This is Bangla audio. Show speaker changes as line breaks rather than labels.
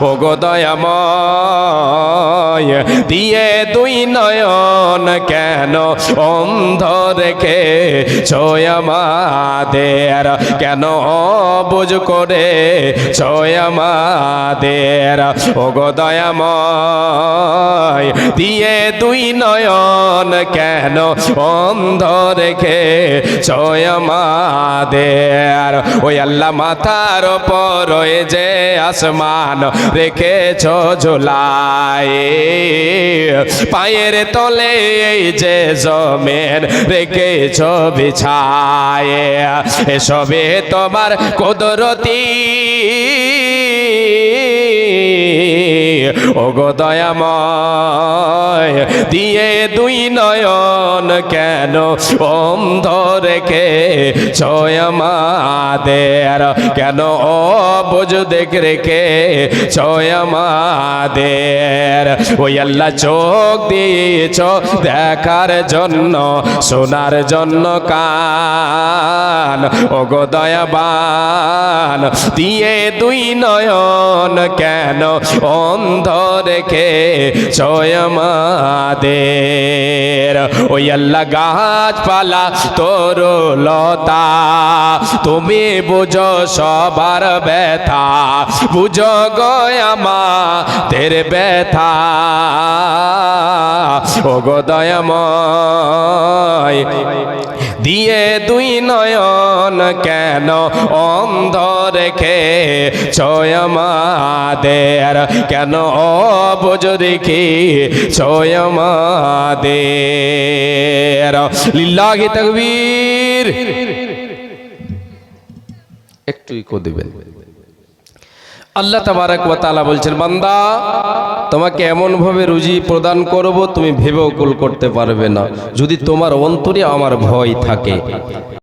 ও দয়াময় দিয়ে দুই নয়ন কেন অন্ধ রেখে ছয়ামাদের কেন বুঝ করে ছয়ামাদের ও গো দয়াময় দিয়ে দুই নয়ন কেন অন্ধ রেখে ছয়ামাদের ওই আল্লাহ মাথার ওই যে আসমান রেখেছ ঝোলায় পায়ের তলে এই যে জমেন রেখেছ বিছায়। এসবে তোমার কুদরতি ওগো দয়াময়, দিয়ে দুই নয়ন কেন অন্ধ রেখে ছয়ামাদের কেন বুঝ দেখ রেখে ছয়ামাদের ওই আল্লাহ চোখ দিয়েছ দেখার জন্য, শোনার জন্য কান। ওগো দয়াবান, দিয়ে দুই নয়ন কেন অন্ধ রেখে ছয়মাদের ওই আল্লাহ গাছপালা তোর লতা। তুমি বুঝো সবার ব্যথা। বুঝো গয়ামা তের ব্যথা। ও গো দয়াময়, দিয়ে দুই কেন অন্ধ রেখে? ছয়মাদের কেন অবুজ রেখে ছয়মাদের লিল্লাহি তকবীর। একটু ইকো দেবেন। আল্লাহ তাবারাক ওয়া তাআলা বলছেন, বান্দা, তোমাকে এমন ভাবে রুজি প্রদান করব, তুমি ভেবেও কুল করতে পারবে না। যদি তোমার অন্তরে আমার ভয় থাকে।